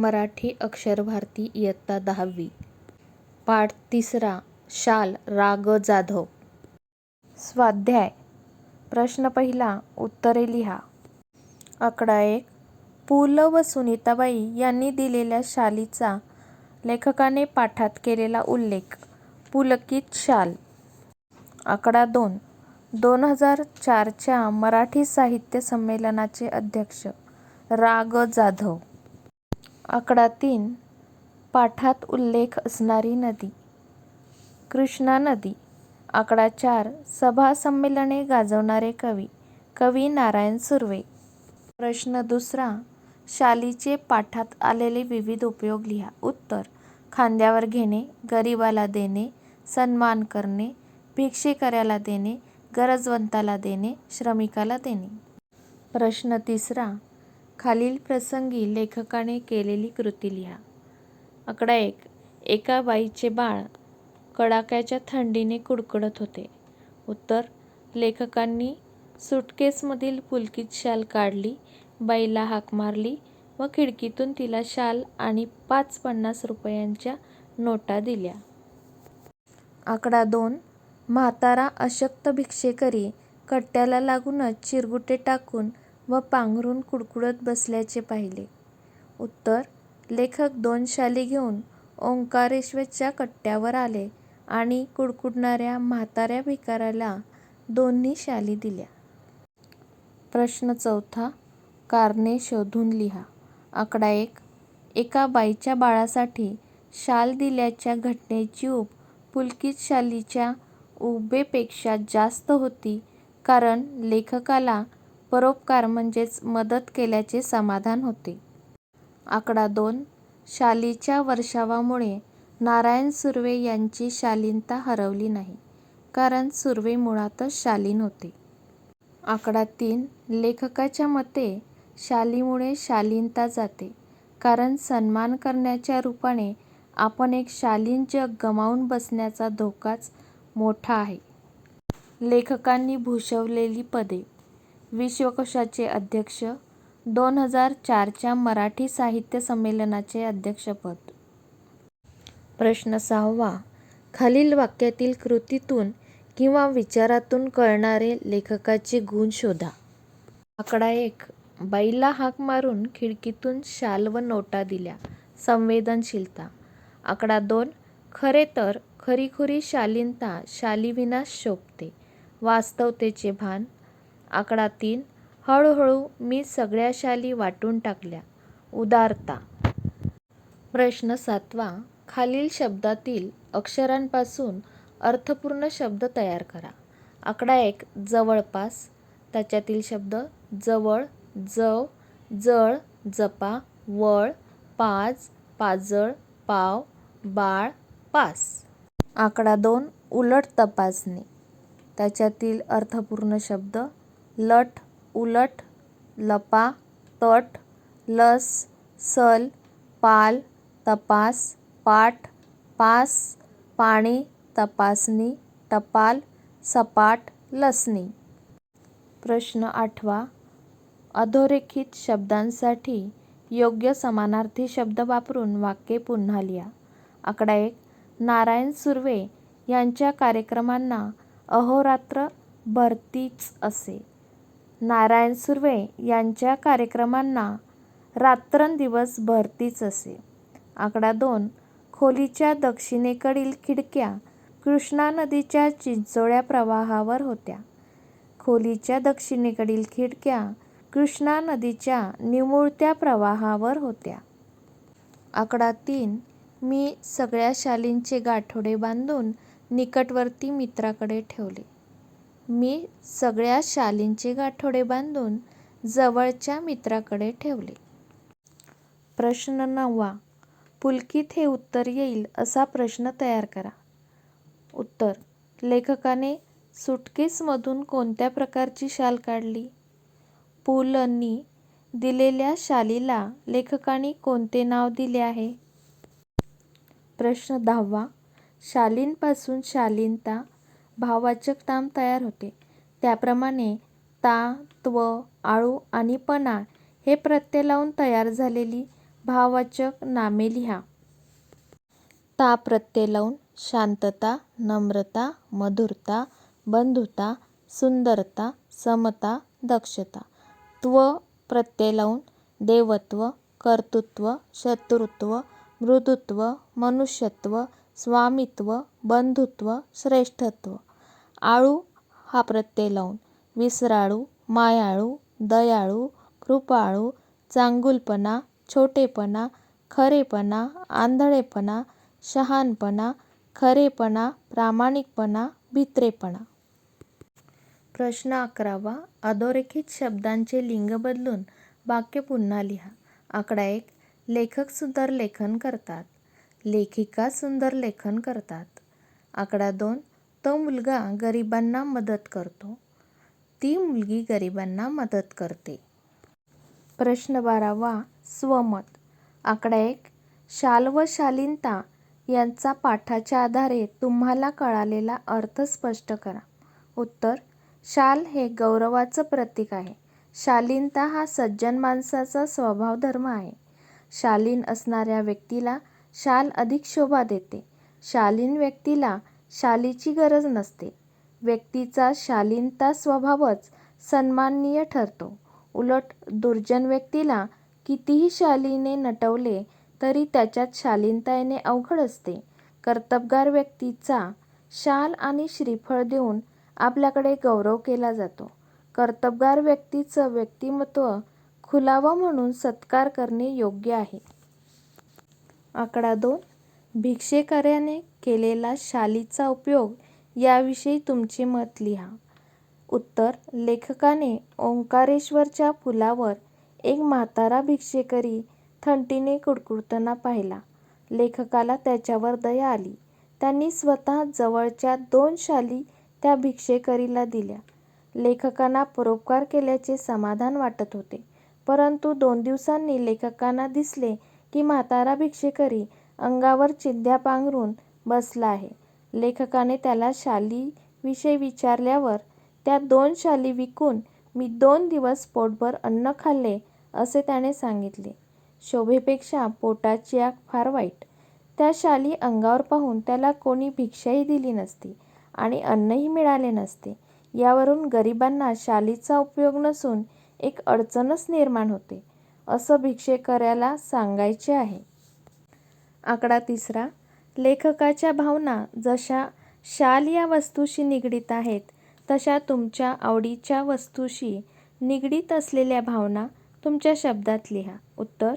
मराठी अक्षर भारती इयत्ता दहावी. पाठ तिसरा शाल राग जाधव. स्वाध्याय. प्रश्न पहिला उत्तरे लिहा. आकडा एक पु ल व सुनीताबाई यांनी दिलेल्या शालीचा लेखकाने पाठात केलेला उल्लेख पुलकित शाल. आकडा दोन दोन हजार चारच्या मराठी साहित्य संमेलनाचे अध्यक्ष राग जाधव. आकडा तीन पाठात उल्लेख असणारी नदी कृष्णा नदी आकडा चार सभा संमेलने गाजवणारे कवी कवी नारायण सुर्वे. प्रश्न दुसरा शालीचे पाठात आलेले विविध उपयोग लिहा. उत्तर खांद्यावर घेणे गरिबाला देणे सन्मान करणे भिक्षेकऱ्याला देणे गरजवंताला देणे श्रमिकाला देणे. प्रश्न तिसरा खालील प्रसंगी लेखकाने केलेली कृती लिहा. आकडा एक. एका बाईचे बाळ कडाक्याच्या थंडीने कुडकुडत होते. उत्तर. लेखकांनी सुटकेसमधील पुलकीत शाल काढली बाईला हाक मारली व खिडकीतून तिला शाल आणि पाच पन्नास रुपयांच्या नोटा दिल्या. आकडा दोन. म्हातारा अशक्त भिक्षेकरी कट्ट्याला लागूनच चिरगुटे टाकून व पांघरून कुडकुडत बसल्याचे पाहिले. उत्तर लेखक दोन शाली घेऊन ओंकारेश्वरच्या कट्ट्यावर आले आणि कुडकुडणाऱ्या म्हाताऱ्या भिकाऱ्याला दोन्ही शाली दिल्या. प्रश्न चौथा कारणे शोधून लिहा. आकडा एक एका बाईच्या बाळासाठी शाल दिल्याच्या घटनेची ऊब पुलकित शालीच्या उबेपेक्षा जास्त होती कारण लेखकाला परोपकार म्हणजेच मदत केल्याचे समाधान होते. आकडा दोन. शालीच्या वर्षावामुळे नारायण सुर्वे यांची शालीनता हरवली नाही कारण सुर्वे मुळातच शालीन होते. आकडा तीन. लेखकाच्या मते शालीमुळे शालीनता जाते कारण सन्मान करण्याच्या रूपाने आपण एक शालीन जग गमावून बसण्याचा धोकाच मोठा आहे. लेखकांनी भूषवलेली पदे. विश्वकोशाचे अध्यक्ष दोन हजार चारच्या मराठी साहित्य संमेलनाचे अध्यक्षपद. प्रश्न सहावा. खालील वाक्यातील कृतीतून किंवा विचारातून कळणारे लेखकाचे गुण शोधा. आकडा एक. बाईला हाक मारून खिडकीतून शाल व नोटा दिल्या. संवेदनशीलता. आकडा दोन. खरे तर खरीखुरी शालीनता शालीविनाश शोभते. वास्तवतेचे भान आकडा तीन हळूहळू मी सगळ्या शाली वाटून टाकल्या. उदारता. प्रश्न सातवा. खालील शब्दातील अक्षरांपासून अर्थपूर्ण शब्द तयार करा. आकडा एक जवळपास. त्याच्यातील शब्द जवळ जव जळ जपा वळ पाज पाजळ पाव बाळ पास. आकडा दोन उलट तपासणे. त्याच्यातील अर्थपूर्ण शब्द लट उलट लपा तट लस सल पाल तपास पाठ पास पाणी तपासणी टपाल सपाट लसणी. प्रश्न आठवा. अधोरेखित शब्दांसाठी योग्य समानार्थी शब्द वापरून वाक्ये पुन्हा लिहा. आकडा एक. नारायण सुर्वे यांच्या कार्यक्रमांना अहोरात्र भरतीच असे. नारायण सुर्वे यांच्या कार्यक्रमांना रात्रंदिवस भरतीच असे. आकडा दोन खोलीच्या दक्षिणेकडील खिडक्या कृष्णा नदीच्या चिंचोळ्या प्रवाहावर होत्या. खोलीच्या दक्षिणेकडील खिडक्या कृष्णा नदीच्या निमुळत्या प्रवाहावर होत्या. आकडा तीन मी सगळ्या शालींचे गाठोडे बांधून निकटवर्ती मित्राकडे ठेवले. मी सगळ्या शालींचे गाठोडे बांधून जवळच्या मित्राकडे ठेवले. प्रश्न नववा पुलकित हे उत्तर येईल असा प्रश्न तयार करा. उत्तर लेखकाने सुटकेसमधून कोणत्या प्रकारची शाल काढली? पु लंनी दिलेल्या शालीला लेखकाने कोणते नाव दिले आहे? प्रश्न दहावा शालींपासून शालीनता भाववाचक नाम तयार होते. त्याप्रमाणे ता त्व आळू आणि पणा हे प्रत्यय लावून तयार झालेली भाववाचक नामे लिहा. ता प्रत्यय लावून शांतता नम्रता मधुरता बंधुता सुंदरता समता दक्षता. त्व प्रत्यय लावून देवत्व कर्तृत्व शत्रुत्व मृदुत्व मनुष्यत्व स्वामित्व बंधुत्व श्रेष्ठत्व. आळू हा प्रत्यय लावून. विसराळू मायाळू दयाळू कृपाळू चांगुलपणा छोटेपणा खरेपणा आंधळेपणा शहाणपणा खरेपणा प्रामाणिकपणा भित्रेपणा. प्रश्न अकरावा. अधोरेखित शब्दांचे लिंग बदलून वाक्य पुन्हा लिहा. आकडा एक. लेखक सुंदर लेखन करतात. लेखिका सुंदर लेखन करतात. आकडा दोन. तो मुलगा गरिबांना मदत करतो. ती मुलगी गरिबांना मदत करते. प्रश्न बारावा स्वमत. आकडा एक शाल व शालीनता यांचा पाठाच्या आधारे तुम्हाला कळालेला अर्थ स्पष्ट करा. उत्तर शाल हे गौरवाचं प्रतीक आहे. शालीनता हा सज्जन माणसाचा स्वभाव धर्म आहे. शालीन असणाऱ्या व्यक्तीला शाल अधिक शोभा देते. शालीन व्यक्तीला शालीची गरज नसते. व्यक्तीचा शालीनता स्वभावच सन्माननीय ठरतो. उलट दुर्जन व्यक्तीला कितीही शालीने नटवले तरी त्याच्यात शालीनता येणे अवघड असते. कर्तबगार व्यक्तीचा शाल आणि श्रीफळ देऊन आपल्याकडे गौरव केला जातो. कर्तबगार व्यक्तीचं व्यक्तिमत्व खुलावं म्हणून सत्कार करणे योग्य आहे. आकडा दोन. भिक्षेकर्याने केलेला शालीचा उपयोग याविषयी तुमचे मत लिहा. उत्तर लेखकाने ओंकारेश्वरच्या पुलावर एक म्हातारा भिक्षेकरी थंडीने कुडकुडताना पाहिला. लेखकाला त्याच्यावर दया आली. त्यांनी स्वतः जवळच्या दोन शाली त्या भिक्षेकरीला दिल्या. लेखकांना परोपकार केल्याचे समाधान वाटत होते. परंतु दोन दिवसांनी लेखकांना दिसले की म्हातारा भिक्षेकरी अंगावर चिंध्या पांघरून बसला आहे. लेखकाने त्याला शालीविषयी विचारल्यावर त्या दोन शाली विकून मी दोन दिवस पोटभर अन्न खाल्ले असे त्याने सांगितले. शोभेपेक्षा पोटाची आग फार वाईट. त्या शाली अंगावर पाहून त्याला कोणी भिक्षाही दिली नसती आणि अन्नही मिळाले नसते. यावरून गरिबांना शालीचा उपयोग नसून एक अडचणच निर्माण होते असं भिक्षेकर्याला सांगायचे आहे. आकडा तिसरा. लेखकाच्या भावना जशा शाल या वस्तूशी निगडीत आहेत तशा तुमच्या आवडीच्या वस्तूशी निगडीत असलेल्या भावना तुमच्या शब्दात लिहा. उत्तर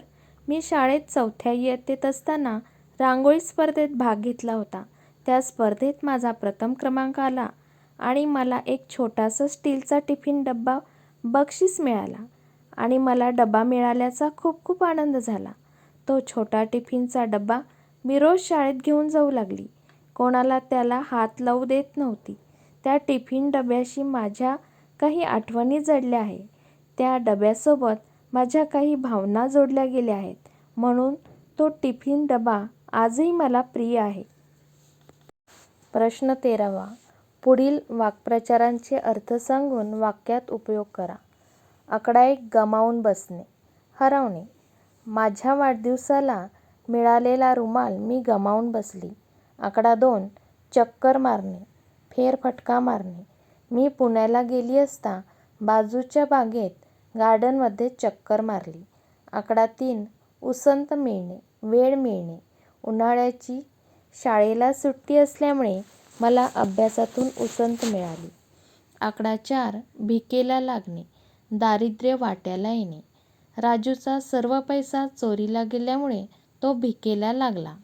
मी शाळेत चौथ्या इयत्तेत असताना रांगोळी स्पर्धेत भाग घेतला होता. त्या स्पर्धेत माझा प्रथम क्रमांक आला आणि मला एक छोटासा स्टीलचा टिफिन डब्बा बक्षीस मिळाला आणि मला डबा मिळाल्याचा खूप खूप आनंद झाला. तो छोटा टिफिनचा डबा मी रोज शाळेत घेऊन जाऊ लागली. कोणाला त्याला हात लावू देत नव्हती. त्या टिफिन डब्याशी माझ्या काही आठवणी जडल्या आहे. त्या डब्यासोबत माझ्या काही भावना जोडल्या गेल्या आहेत. म्हणून तो टिफिन डबा आजही मला प्रिय आहे. प्रश्न तेरावा. पुढील वाक्प्रचारांचे अर्थ सांगून वाक्यात उपयोग करा. आकडा एक गमावून बसणे. हरवणे. माझ्या वाढदिवसाला मिळालेला रुमाल मी गमावून बसली. आकडा दोन चक्कर मारणे फेरफटका मारणे. मी पुण्याला गेली असता बाजूच्या बागेत गार्डनमध्ये चक्कर मारली. आकडा तीन उसंत मिळणे वेळ मिळणे. उन्हाळ्याची शाळेला सुट्टी असल्यामुळे मला अभ्यासातून उसंत मिळाली. आकडा चार भिकेला लागणे दारिद्र्य वाट्याला येणे. राजूचा सर्व पैसा चोरीला गेल्यामुळे तो भिकेला लागला.